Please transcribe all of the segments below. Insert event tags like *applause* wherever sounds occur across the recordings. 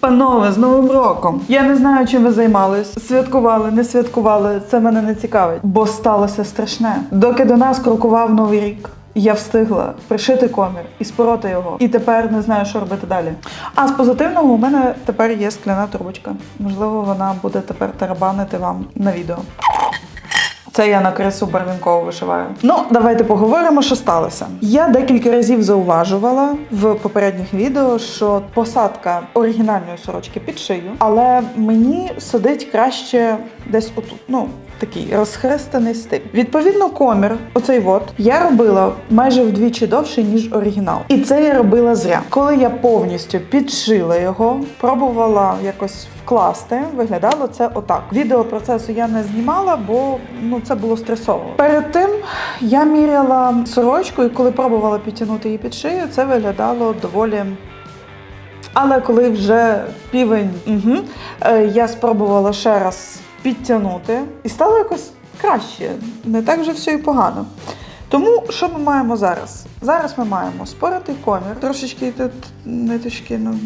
Панове, з Новим роком! Я не знаю, чим ви займались. Святкували, не святкували. Це мене не цікавить, бо сталося страшне. Доки до нас крокував новий рік. Я встигла пришити комір і спороти його, і тепер не знаю, що робити далі. А з позитивного у мене тепер є скляна трубочка. Можливо, вона буде тепер тарабанити вам на відео. Це я на крису барвінково вишиваю. Ну, давайте поговоримо, що сталося. Я декілька разів зауважувала в попередніх відео, що посадка оригінальної сорочки під шию, але мені сидить краще десь отут. Ну. Такий розхристаний стиль. Відповідно, комір, оцей от, я робила майже вдвічі довше, ніж оригінал. І це я робила зря. Коли я повністю підшила його, пробувала якось вкласти, виглядало це отак. Відео процесу я не знімала, бо ну це було стресово. Перед тим я міряла сорочку, і коли пробувала підтягнути її під шию, це виглядало доволі. Але коли вже півень, угу, я спробувала ще раз підтягнути, і стало якось краще. Не так вже все і погано. Тому що ми маємо зараз? Зараз ми маємо споритий комір, трошечки тут ниточки ну,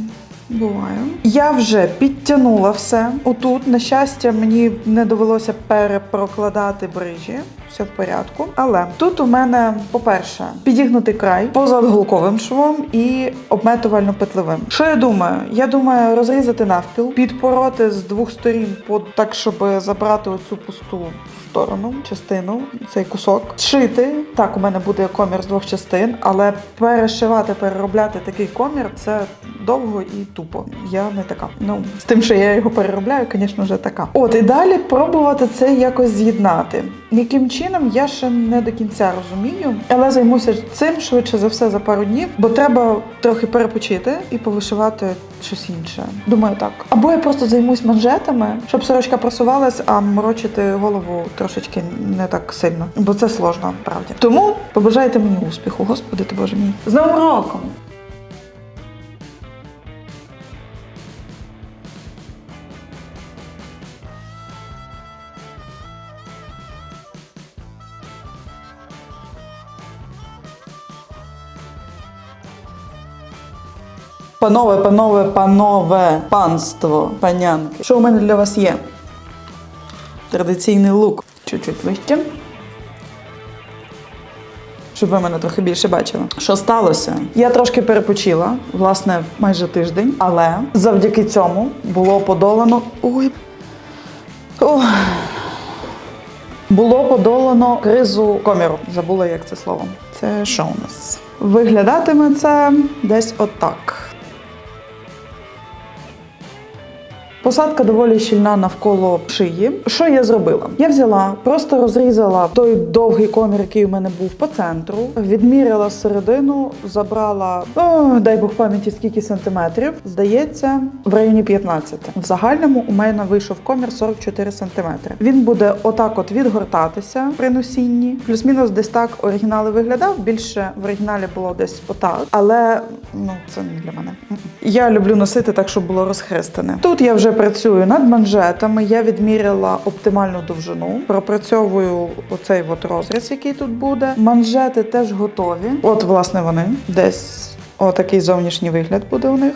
буває. Я вже підтягнула все. Отут, на щастя, мені не довелося перепрокладати брижі. Все в порядку. Але тут у мене, по-перше, підігнутий край позад голковим швом і обметувально-петлевим. Що я думаю? Я думаю розрізати навпіл, підпороти з двох сторін, по так, щоб забрати оцю пусту сторону, частину, цей кусок, шити. Так, у мене буде комір з двох частин, але перешивати, переробляти такий комір це довго і тупо. Я не така. Ну з тим, що я його переробляю, звісно, вже така. От і далі пробувати це якось з'єднати. Яким чином я ще не до кінця розумію, але займуся цим швидше за все за пару днів, бо треба трохи перепочити і повишивати щось інше. Думаю, так. Або я просто займусь манжетами, щоб сорочка просувалась, а морочити голову трошечки не так сильно, бо це сложно, правді. Тому побажайте мені успіху, господи ти боже мій. З Новим роком! Панове, панове, панове, панство, панянки. Що у мене для вас є? Традиційний лук. Чуть-чуть вище. Щоб ви мене трохи більше бачили. Що сталося? Я трошки перепочила, власне, майже тиждень, але завдяки цьому було подолано. Ой. Ох. Було подолано кризу коміру. Забула, як це слово. Це що у нас? Виглядатиме це десь отак. Посадка доволі щільна навколо шиї. Що я зробила? Я взяла, просто розрізала той довгий комір, який у мене був по центру, відміряла середину, забрала, о, дай Бог пам'яті, скільки сантиметрів. Здається, в районі 15. В загальному у мене вийшов комір 44 сантиметри. Він буде отак от відгортатися при носінні. Плюс-мінус десь так оригінали виглядав. Більше в оригіналі було десь отак. Але ну це не для мене. Я люблю носити так, щоб було розхристане. Тут я вже працюю над манжетами. Я відміряла оптимальну довжину. Пропрацьовую оцей от розріз, який тут буде. Манжети теж готові. От, власне, вони десь отакий зовнішній вигляд буде у них.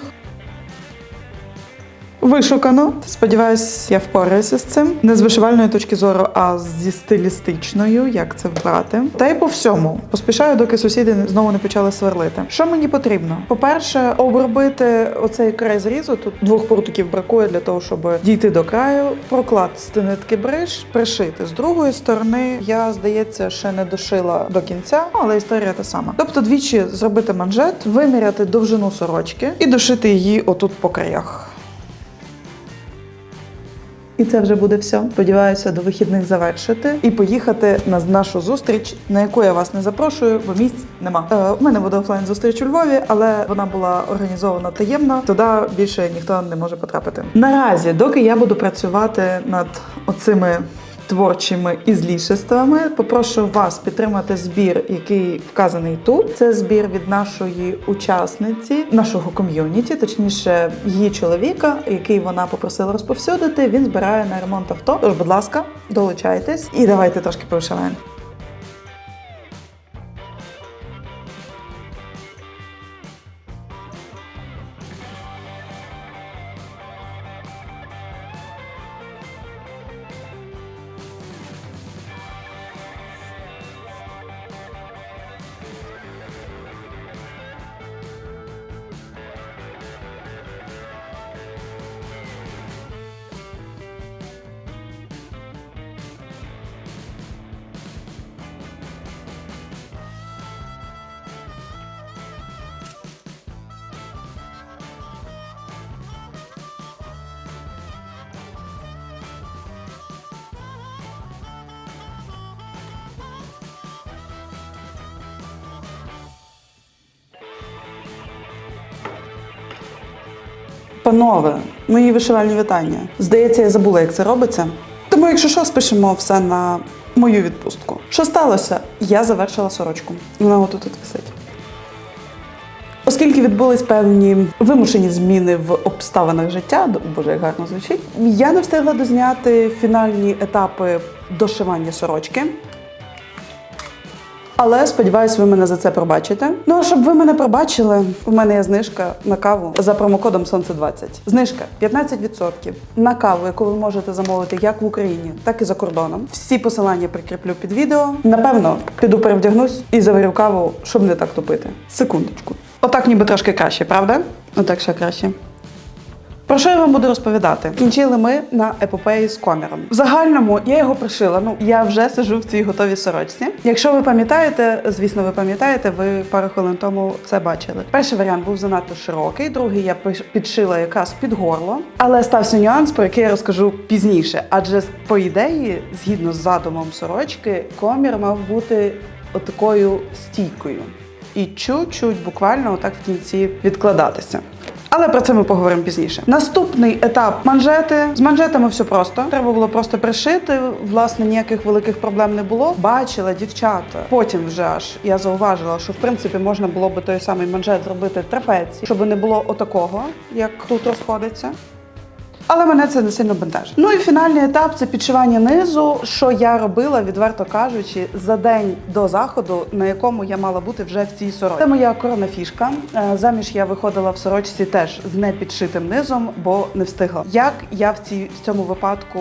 Вишукано. Сподіваюсь, я впораюся з цим. Не з вишивальної точки зору, а зі стилістичною, як це вбрати. Та й по всьому. Поспішаю, доки сусіди знову не почали сверлити. Що мені потрібно? По-перше, обробити оцей край зрізу. Тут двох прутиків бракує для того, щоб дійти до краю, прокласти нитки бриж, пришити. З другої сторони, я, здається, ще не дошила до кінця, але історія та сама. Тобто, двічі зробити манжет, виміряти довжину сорочки і дошити її отут по краях. І це вже буде все. Сподіваюся, до вихідних завершити і поїхати на нашу зустріч, на яку я вас не запрошую, бо місць нема. Е, у мене буде офлайн зустріч у Львові, але вона була організована таємно. Туди більше ніхто не може потрапити. Наразі, доки я буду працювати над оцими. Творчими ізлішествами попрошу вас підтримати збір, який вказаний тут. Це збір від нашої учасниці, нашого ком'юніті, точніше, її чоловіка, який вона попросила розповсюдити. Він збирає на ремонт авто. Тож, будь ласка, долучайтесь і давайте трошки повишиваємо. Панове, мої вишивальні вітання. Здається, я забула, як це робиться. Тому, якщо що, спишемо все на мою відпустку. Що сталося? Я завершила сорочку. Вона отут тут висить. Оскільки відбулись певні вимушені зміни в обставинах життя, боже, як гарно звучить, я не встигла дозняти фінальні етапи дошивання сорочки. Але сподіваюсь, ви мене за це пробачите. Ну а щоб ви мене пробачили, у мене є знижка на каву за промокодом Сонце 20 Знижка 15% на каву, яку ви можете замовити як в Україні, так і за кордоном. Всі посилання прикріплю під відео. Напевно, піду перевдягнусь і заварю каву, щоб не так тупити. Секундочку. Отак ніби трошки краще, правда? Отак ще краще. Про що я вам буду розповідати? Кінчили ми на епопеї з коміром. В загальному я його пришила. Ну я вже сижу в цій готовій сорочці. Якщо ви пам'ятаєте, звісно, ви пам'ятаєте, ви пару хвилин тому це бачили. Перший варіант був занадто широкий, другий я підшила якраз під горло. Але стався нюанс, про який я розкажу пізніше. Адже по ідеї, згідно з задумом сорочки, комір мав бути отакою стійкою і чуть-чуть буквально отак в кінці відкладатися. Але про це ми поговоримо пізніше. Наступний етап манжети. З манжетами все просто. Треба було просто пришити. Власне, ніяких великих проблем не було. Бачила дівчата. Потім вже аж я зауважила, що в принципі можна було би той самий манжет зробити трапеці, щоб не було отакого, як тут розходиться. Але мене це не сильно бентежить. Ну і фінальний етап це підшивання низу, що я робила, відверто кажучи, за день до заходу, на якому я мала бути вже в цій сорочці. Це моя корона фішка. Е, Заміж я виходила в сорочці теж з непідшитим низом, бо не встигла. Як я в цій в цьому випадку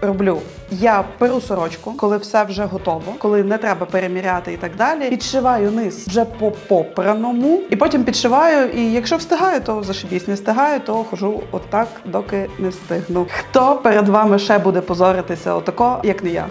роблю? Я беру сорочку, коли все вже готово, коли не треба переміряти і так далі. Підшиваю низ вже по попраному, і потім підшиваю. І якщо встигаю, то зашибісь. Не встигаю, то хожу отак, доки не встигну. Хто перед вами ще буде позоритися отако, як не я?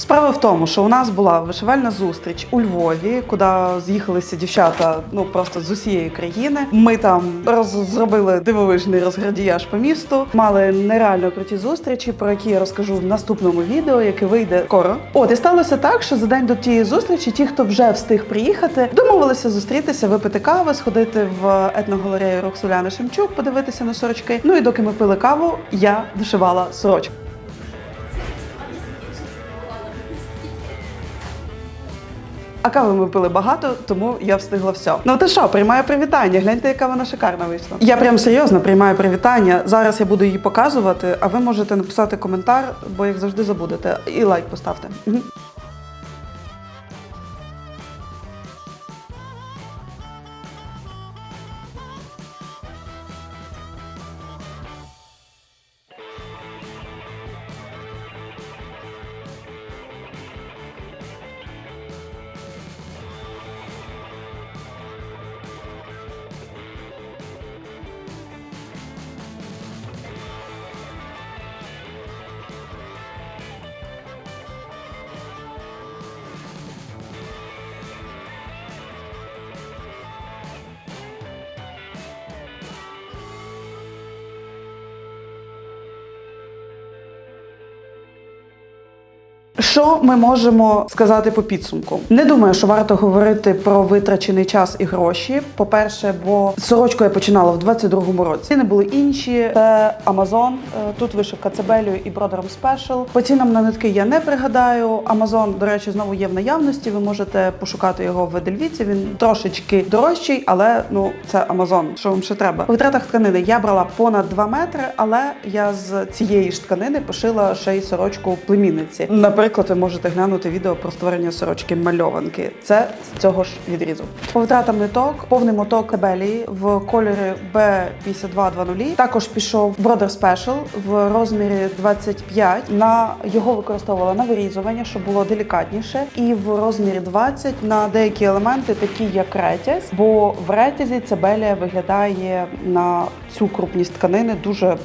Справа в тому, що у нас була вишивальна зустріч у Львові, куди з'їхалися дівчата ну просто з усієї країни. Ми там роз зробили дивовижний розградіяж по місту. Мали нереально круті зустрічі, про які я розкажу в наступному відео, яке вийде скоро. От і сталося так, що за день до тієї зустрічі, ті, хто вже встиг приїхати, домовилися зустрітися, випити кави, сходити в етногалерею Роксоляни Шемчук, подивитися на сорочки. Ну і доки ми пили каву, я дошивала сорочку. А кави ми пили багато, тому я встигла все. Ну ти що, приймаю привітання. Гляньте, яка вона шикарна вийшла. Я прям серйозно приймаю привітання. Зараз я буду її показувати, а ви можете написати коментар, бо як завжди забудете. І лайк поставте. Що ми можемо сказати по підсумку? Не думаю, що варто говорити про витрачений час і гроші. По-перше, бо сорочку я починала в 22-му році. Ціни були інші. Це Amazon. Е, Тут вишивка цебелю і бродером спешл. По цінам на нитки я не пригадаю. Amazon, до речі, знову є в наявності. Ви можете пошукати його в Едельвіці. Він трошечки дорожчий, але ну це Amazon. Що вам ще треба? У витратах тканини я брала понад 2 метри, але я з цієї ж тканини пошила ще й сорочку племінниці. Наприклад, ви можете глянути відео про створення сорочки мальованки. Це з цього ж відрізу. По витратам ниток, повний моток табелії в кольорі B5220. Також пішов Brother Special в розмірі 25. На його використовувала на вирізування, щоб було делікатніше, і в розмірі 20 на деякі елементи, такі як ретязь, бо в ретязі цебелія виглядає на цю крупність тканини дуже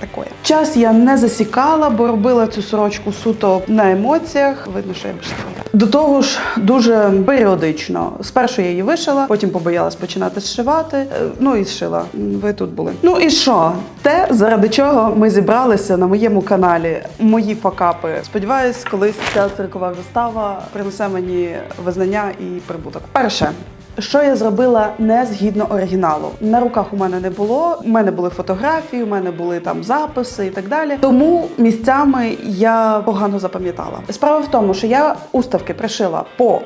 такое. Час я не засікала, бо робила цю сорочку суто на емоціях. Видно, що я бешкала. До того ж, дуже періодично. Спершу я її вишила, потім побоялась починати зшивати. е, Ну і зшила. Ви тут були. Ну і що? Те, заради чого ми зібралися на моєму каналі. Мої факапи. Сподіваюсь, колись ця циркова вистава принесе мені визнання і прибуток. Перше. Що я зробила не згідно оригіналу? На руках у мене не було. У мене були фотографії, у мене були там записи і так далі. Тому місцями я погано запам'ятала. Справа в тому, що я уставки пришила по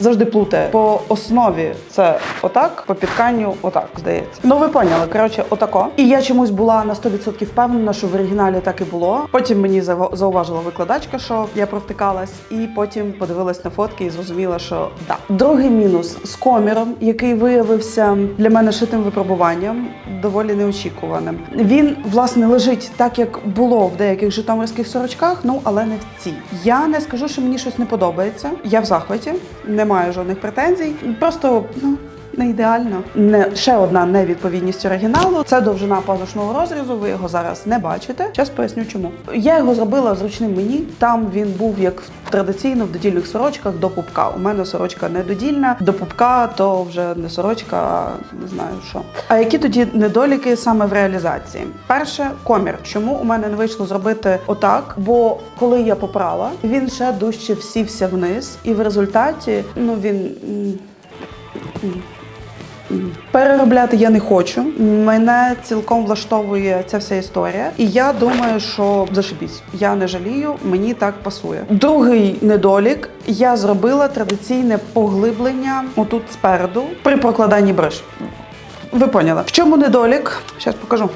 завжди плутає. По основі це отак, по підканню отак, здається. Ну ви поняли, коротше, отако. І я чомусь була на 100% впевнена, що в оригіналі так і було. Потім мені зауважила викладачка, що я провтикалась, і потім подивилась на фотки і зрозуміла, що да. Другий мінус з коміром, який виявився для мене шитим випробуванням, доволі неочікуваним. Він власне лежить так, як було в деяких житомирських сорочках, ну але не в цій. Я не скажу, що мені щось не подобається. Я в захваті, не маю жодних претензій. Просто ну. Не ідеально. Не ще одна невідповідність оригіналу. Це довжина пазушного розрізу. Ви його зараз не бачите. Зараз поясню, чому. Я його зробила зручним мені. Там він був як традиційно в додільних сорочках до пупка. У мене сорочка не додільна, до пупка то вже не сорочка, а не знаю що. А які тоді недоліки саме в реалізації? Перше, комір. Чому у мене не вийшло зробити отак? Бо коли я попрала, він ще дужче всівся вниз, і в результаті ну він. м, Переробляти я не хочу. Мене цілком влаштовує ця вся історія. І я думаю, що зашибісь. Я не жалію, мені так пасує. Другий недолік я зробила традиційне поглиблення отут спереду при прокладанні бриш. Ви поняли. В чому недолік? Зараз покажу.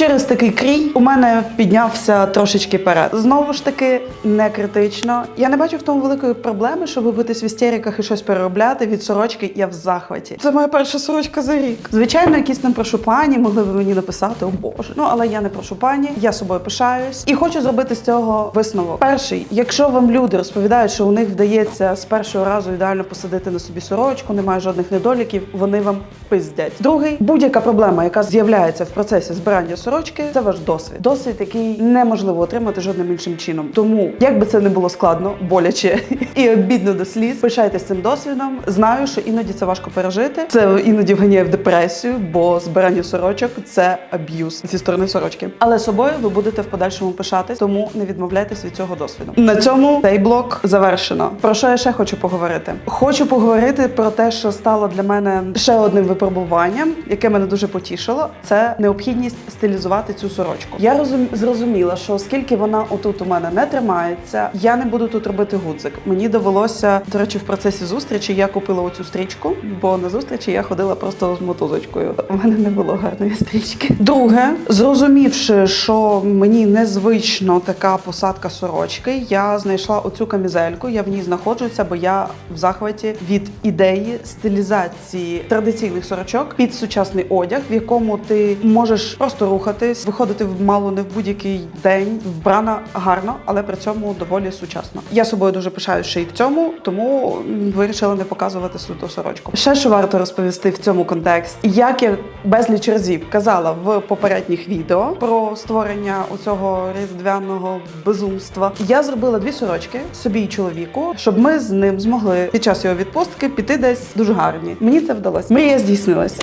Через такий крій у мене піднявся трошечки перед. Знову ж таки, не критично. Я не бачу в тому великої проблеми, щоб вибитись в істериках і щось переробляти від сорочки. Я в захваті. Це моя перша сорочка за рік. Звичайно, якісь там прошупані могли б мені написати, о боже. Ну але я не прошупані, я собою пишаюсь і хочу зробити з цього висновок. Перший, якщо вам люди розповідають, що у них вдається з першого разу ідеально посадити на собі сорочку, немає жодних недоліків, вони вам пиздять. Другий будь-яка проблема, яка з'являється в процесі збирання сорочки, це ваш досвід. Досвід, який неможливо отримати жодним іншим чином. Тому, як би це не було складно, боляче *laughs* і обідно до сліз, пишайтесь цим досвідом. Знаю, що іноді це важко пережити. Це іноді вганяє в депресію, бо збирання сорочок це аб'юз зі сторони сорочки. Але собою ви будете в подальшому пишатись, тому не відмовляйтесь від цього досвіду. На цьому цей блок завершено. Про що я ще хочу поговорити? Хочу поговорити про те, що стало для мене ще одним випробуванням, яке мене дуже потішило. Це необхідність стилізувати цю сорочку. Я розум... зрозуміла, що оскільки вона отут у мене не тримається, я не буду тут робити гудзик. Мені довелося, до речі, в процесі зустрічі я купила оцю стрічку, бо на зустрічі я ходила просто з мотузочкою. У мене не було гарної стрічки. Друге, зрозумівши, що мені незвично така посадка сорочки, я знайшла оцю камізельку. Я в ній знаходжуся, бо я в захваті від ідеї стилізації традиційних сорочок під сучасний одяг, в якому ти можеш просто рухатись, виходити мало не в будь-який день, вбрана гарно, але при цьому доволі сучасно. Я собою дуже пишаюся ще й в цьому, тому вирішила не показувати суто сорочку. Ще що варто розповісти в цьому контексті, як я безліч разів казала в попередніх відео про створення цього різдвяного безумства. Я зробила дві сорочки собі і чоловіку, щоб ми з ним змогли під час його відпустки піти десь дуже гарні. Мені це вдалося. Мрія здійснилась.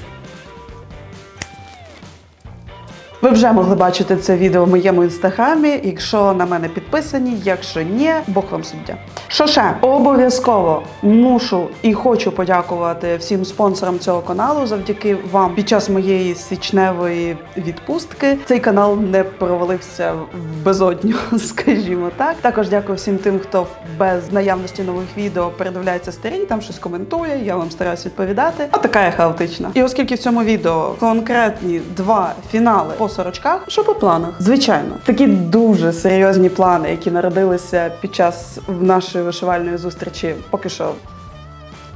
Ви вже могли бачити це відео в моєму інстаграмі. Якщо на мене підписані, якщо ні, Бог вам суддя. Що ще обов'язково мушу і хочу подякувати всім спонсорам цього каналу. Завдяки вам під час моєї січневої відпустки цей канал не провалився в безодню, *laughs* скажімо так. Також дякую всім тим, хто без наявності нових відео передивляється старі, там щось коментує. Я вам стараюсь відповідати. А така я хаотична. І оскільки в цьому відео конкретні два фінали сорочках, що по планах? Звичайно, такі дуже серйозні плани, які народилися під час нашої вишивальної зустрічі, поки що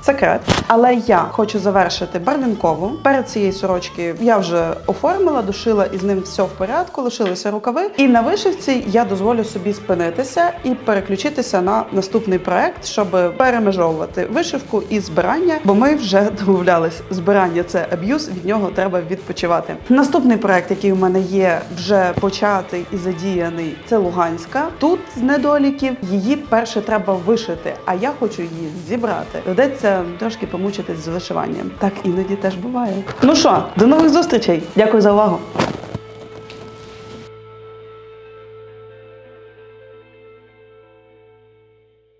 Секрет, але я хочу завершити барвінкову. Перед цією сорочки я вже оформила, дошила і з ним все в порядку, лишилися рукави. І на вишивці я дозволю собі спинитися і переключитися на наступний проект, щоб перемежовувати вишивку і збирання. Бо ми вже *laughs* домовлялись, збирання це аб'юз, від нього треба відпочивати. Наступний проект, який у мене є, вже початий і задіяний, це Луганська. Тут з недоліків її перше треба вишити, а я хочу її зібрати. Трошки помучитись з вишиванням. Так іноді теж буває. Ну що, до нових зустрічей. Дякую за увагу.